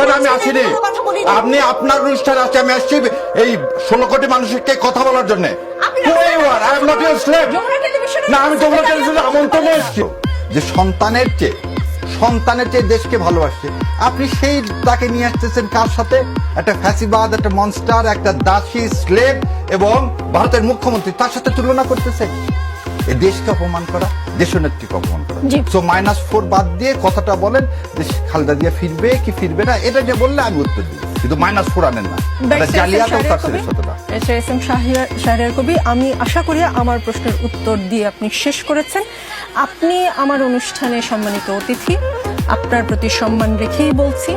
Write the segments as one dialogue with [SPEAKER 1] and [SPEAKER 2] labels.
[SPEAKER 1] আমি আসিনি আপনি আপনার অনুষ্ঠানে আসছে আমি আসছি এই ষোলো কোটি মানুষকে কথা বলার জন্য। না আমি তোমরা টেলিভিশনে আমন্ত্রণে এসেছি। যে সন্তানের চেয়ে সন্তানের চেয়ে দেশকে ভালোবাসছে। আপনি সেই তাকে নিয়ে আসতেছেন কার সাথে? একটা ফ্যাসিবাদ একটা মনস্টার একটা দাসী স্লেভ এবং ভারতের মুখ্যমন্ত্রী। তার সাথে তুলনা করতেছে এই দেশকে অপমান করা দেশনেত্রীকে অপমান করা। সো মাইনাস ফোর বাদ দিয়ে কথাটা বলেন যে খালদা দিয়ে ফিরবে কি ফিরবে না এটা যে বললে আমি উত্তর দিই কিন্তু মাইনাস ফোর আনেন না।
[SPEAKER 2] কবি। আমি আশা করি আমার প্রশ্নের উত্তর দিয়ে আপনি শেষ করেছেন। আপনি আমার অনুষ্ঠানে সম্মানিত অতিথি। আপনার প্রতি সম্মান রেখেই বলছি।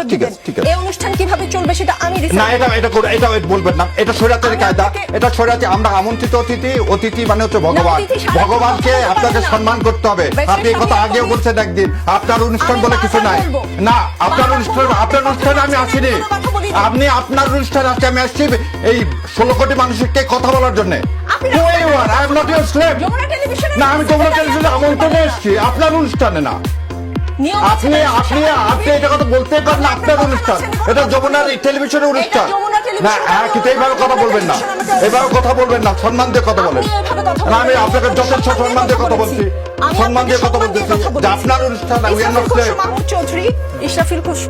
[SPEAKER 2] উত্তর দিবেন। এই অনুষ্ঠান কীভাবে চলবে সেটা আমি
[SPEAKER 1] না এটা এটা করে এটা বলবেন না। এটা সৈরাতের কায়দা। এটা সৈরাতে আমরা আমন্ত্রিত অতিথি। অতিথি মানে হচ্ছে ভগবান। ভগবানকে আপনাকে সম্মান করতে হবে। আপনি এই কথা আগেও বলছেন একদিন। আপনার অনুষ্ঠান বলে কিছু নাই। না আপনার অনুষ্ঠান আপনার অনুষ্ঠানে আমি আসিনি। আপনি আপনার অনুষ্ঠানে আসছে আমি আসছি। এই ষোলো কোটি মানুষকে কথা বলার জন্য। না আমি তোমরা টেলিভিশনে আমন্ত্রণে এসেছি। আপনার অনুষ্ঠানে না। আপনি আপনি আপনি এটা কথা বলতে পারেন আপনার অনুষ্ঠান। এটা যমুনার টেলিভিশনের অনুষ্ঠান। না হ্যাঁ কিন্তু এইভাবে কথা বলবেন না। এভাবে কথা বলবেন না সম্মান দিয়ে কথা বলেন। না, আমি আপনাকে যথেষ্ট সম্মান দিয়ে কথা বলছি। সম্মান দিয়ে কথা বলতেছি। আপনার অনুষ্ঠান
[SPEAKER 2] চৌধুরী ইসরাফিল খসরু